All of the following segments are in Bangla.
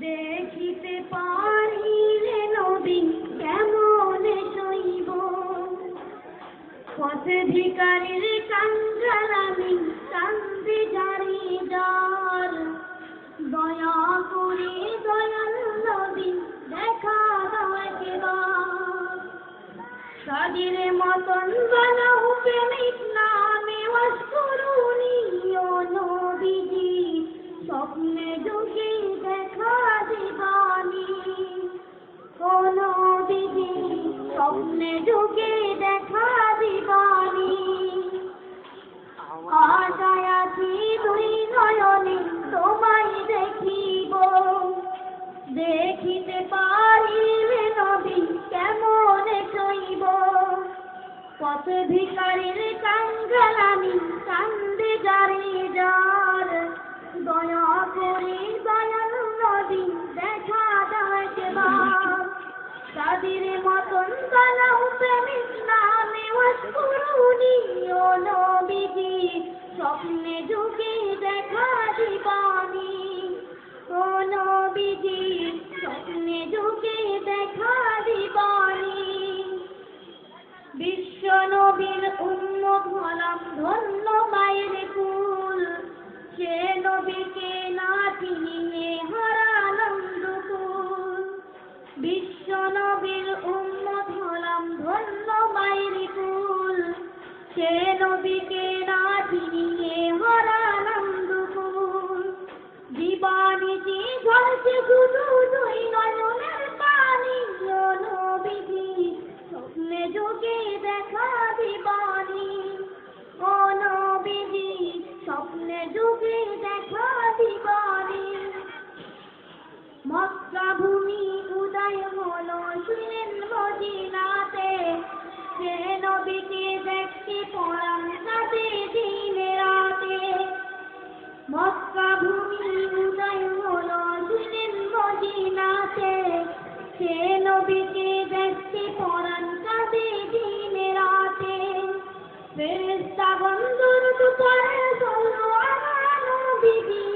দেখিতে পারি রে নবী কেমন শৈব? পথে ভিকারির কাঙ্গালামি কান্দে জারি যার দয়া করে দয়াল নবী দেখা দাও একবার সাজির মতন বানাও প্রেমিক নামে স্বপ্নে যুগে দেখা দিবানি। আছি দুই নয়নে তোমায় দেখিব। দেখিতে পারিবে নবী কেমন শৈব পথ ভিকারির কাঙ্গালামি কান্দে জারি যার। দয়া করে তাদের মতন বানাও প্রেমিক নামে অস্কুরুনি ও নবীজি। স্বপ্নে যুগে দেখা দিবানি। ও নবীজি, স্বপ্নে যুগে দেখা দিবানি। বিশ্ব নবীর উন্মত হলাম ধন্য মায়ের কুল নবীর উম্মত হলাম ধন্য মায়ের কুল। সে নবীকে নবীকে দেখতে পরাণ কাঁদে দিনে রাতে। ফেরেস্তা বন্ধুর দুপারে বলল আমার নবীজি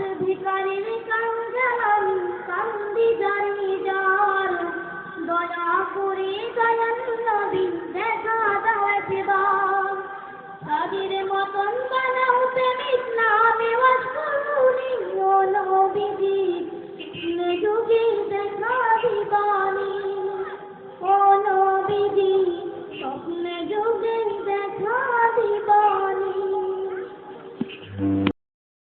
ी कु